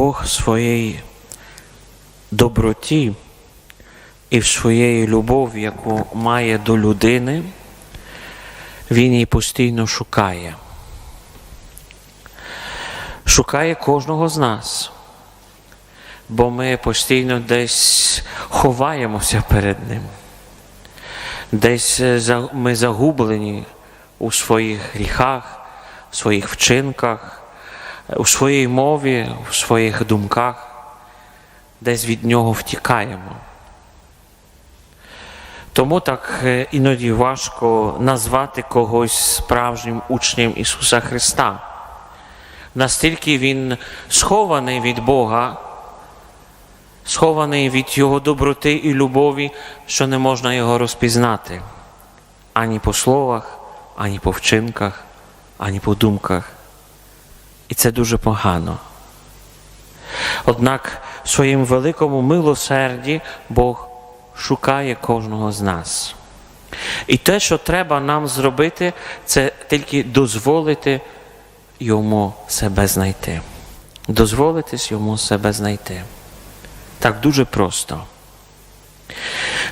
Бог в своїй доброті і в своєї любові, яку має до людини, Він її постійно шукає. Шукає кожного з нас, бо ми постійно десь ховаємося перед Ним. Десь е, ми загублені у своїх гріхах, у своїх вчинках, у своїй мові, у своїх думках, десь від нього втікаємо. Тому так е, іноді важко назвати когось справжнім учнем Ісуса Христа. Настільки Він схований від Бога, схований від Його доброти і любові, що не можна його розпізнати ані по словах, ані по вчинках, ані по думках. І це дуже погано. Однак в своїм великому милосерді Бог шукає кожного з нас. І те, що треба нам зробити, це тільки дозволити йому себе знайти. Дозволитись йому себе знайти. Так дуже просто.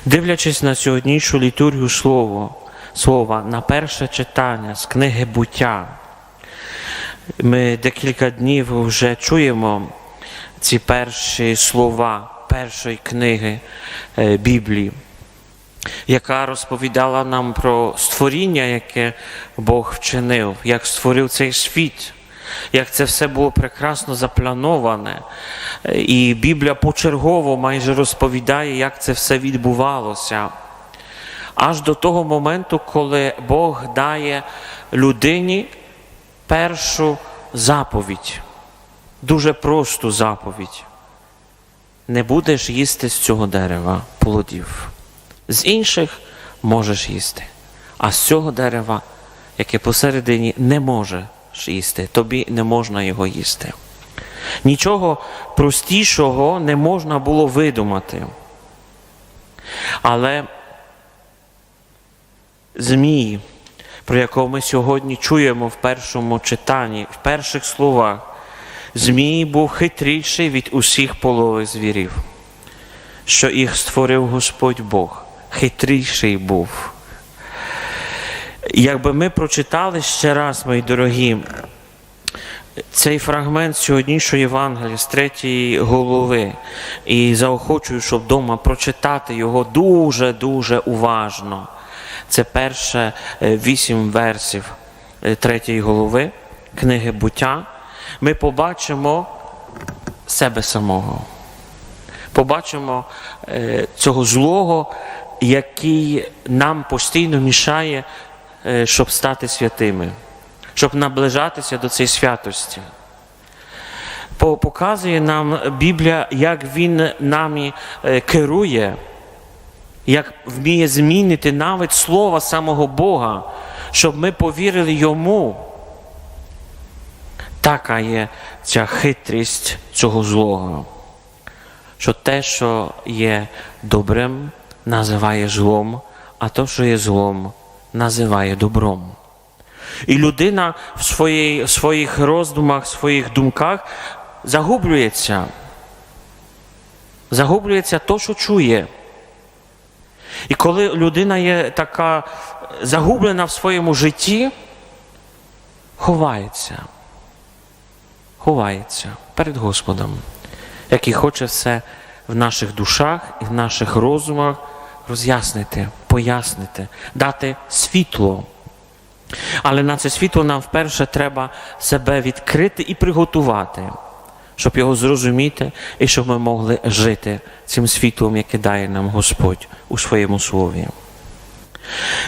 Дивлячись на сьогоднішню літургію слово, слова, на перше читання з книги буття, ми декілька днів вже чуємо ці перші слова першої книги е, Біблії, яка розповідала нам про створіння, яке Бог вчинив, як створив цей світ, як це все було прекрасно заплановане. І Біблія почергово майже розповідає, як це все відбувалося. Аж до того моменту, коли Бог дає людині першу заповідь, дуже просту заповідь. Не будеш їсти з цього дерева плодів. З інших можеш їсти, а з цього дерева, яке посередині не можеш їсти, тобі не можна його їсти. Нічого простішого не можна було видумати. Але Змій, про якого ми сьогодні чуємо в першому читанні, в перших словах, Змій був хитріший від усіх полових звірів, що їх створив Господь Бог. Хитріший був. Якби ми прочитали ще раз, мої дорогі, цей фрагмент сьогоднішньої Євангелії з третьої голови, і заохочую, щоб вдома прочитати його дуже-дуже уважно. Це перше е, вісім версів е, третьої голови книги буття. Ми побачимо себе самого. Побачимо е, цього злого, який нам постійно мішає, щоб стати святими, щоб наближатися до цієї святості. Показує нам Біблія, як він нами керує, як вміє змінити навіть слова самого Бога, щоб ми повірили йому. Така є ця хитрість цього злого, що те, що є добрим, називає злом, а те, що є злом, називає добром. І людина в своїй, в своїх роздумах, в своїх думках загублюється. Загублюється то, що чує. І коли людина є така загублена в своєму житті, ховається. Ховається перед Господом, який хоче все в наших душах і в наших розумах роз'яснити, пояснити, дати світло. Але на це світло нам вперше треба себе відкрити і приготувати, щоб його зрозуміти і щоб ми могли жити цим світлом, яке дає нам Господь у своєму слові.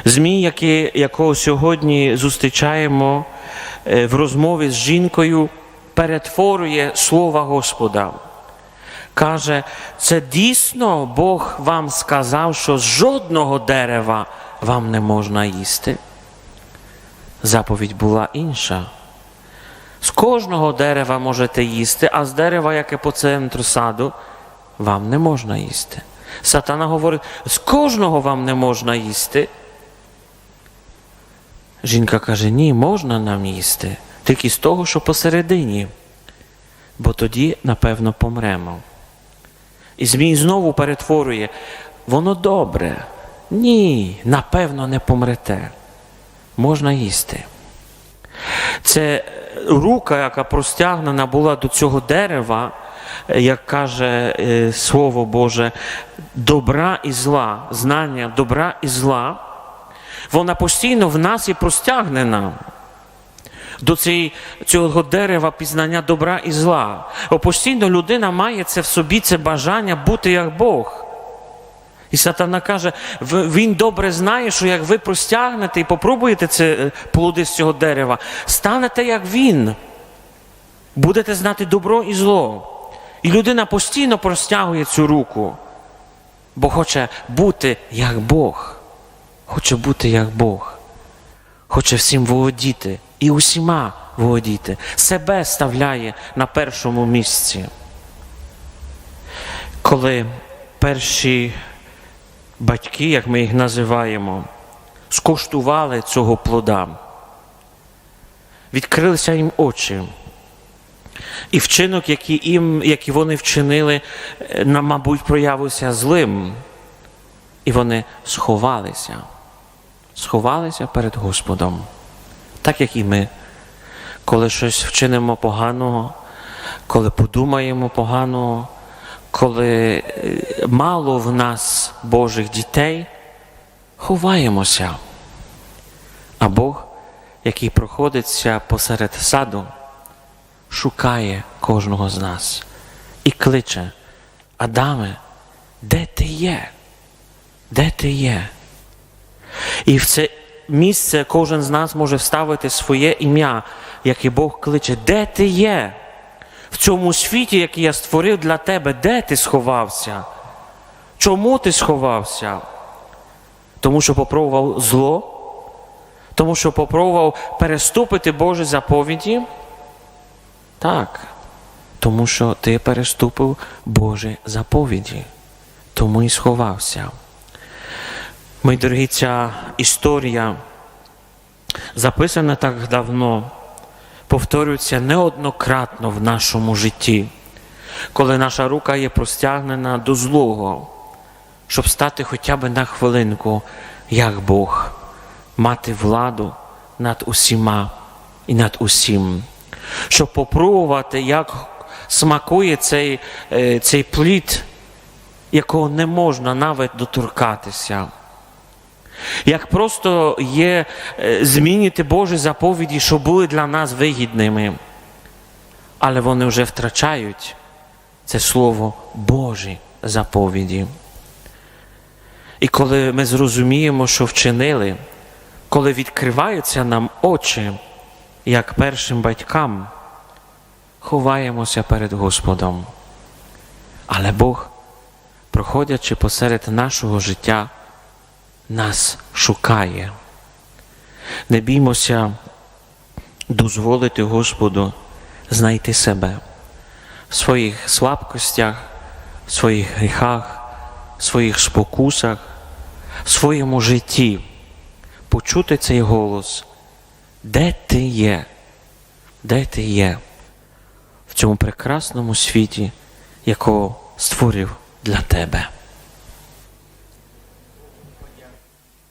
Змій, який, якого сьогодні зустрічаємо е, в розмові з жінкою, перетворює слова Господа. Каже, це дійсно Бог вам сказав, що з жодного дерева вам не можна їсти. Заповідь була інша. З кожного дерева можете їсти, а з дерева, яке по центру саду, вам не можна їсти. Сатана говорить, з кожного вам не можна їсти. Жінка каже, ні, можна нам їсти, тільки з того, що посередині. бо тоді, напевно, помремо. І Змій знову перетворює, воно добре. Ні, напевно, не помрете. Можна їсти. Це рука, яка простягнена була до цього дерева, як каже е, Слово Боже, добра і зла, знання добра і зла, вона постійно в нас і простягнена до цього дерева пізнання добра і зла. Бо постійно людина має це в собі, це бажання бути як Бог. І сатана каже, він добре знає, що як ви простягнете і попробуєте це е, плоди з цього дерева, станете як він. Будете знати добро і зло. І людина постійно простягує цю руку, бо хоче бути як Бог. Хоче бути як Бог. Хоче всім володіти і усіма володіти. Себе ставляє на першому місці. Коли перші батьки, як ми їх називаємо, скоштували цього плода, відкрилися їм очі. І вчинок, який, їм, який вони вчинили, е, мабуть, проявився злим. І вони сховалися, сховалися перед Господом, так як і ми. Коли щось вчинимо поганого, коли подумаємо поганого, коли е, мало в нас Божих дітей, ховаємося. А Бог, який проходиться посеред саду, шукає кожного з нас і кличе: Адаме, де ти є? Де ти є? І в це місце кожен з нас може вставити своє ім'я, яке Бог кличе, де ти є? В цьому світі, який я створив для тебе, де ти сховався? Чому ти сховався? Тому що попробував зло? Тому що попробував переступити Божі заповіді? Так. Тому що ти переступив Божі заповіді. Тому і сховався. Мої дорогі, ця історія записана так давно, повторюється неоднократно в нашому житті, коли наша рука є простягнена до злого, щоб стати хоча б на хвилинку, як Бог, мати владу над усіма і над усім, щоб попробувати, як смакує цей, е, цей плід, якого не можна навіть доторкатися. Як просто є е, змінити Божі заповіді, що були для нас вигідними, але вони вже втрачають це слово Божі заповіді. І коли ми зрозуміємо, що вчинили, коли відкриваються нам очі, як першим батькам, ховаємося перед Господом. Але Бог, проходячи посеред нашого життя, нас шукає. Не біймося дозволити Господу знайти себе в своїх слабкостях, в своїх гріхах, в своїх спокусах, в своєму житті, почути цей голос, де ти є, де ти є в цьому прекрасному світі, якого створив для тебе.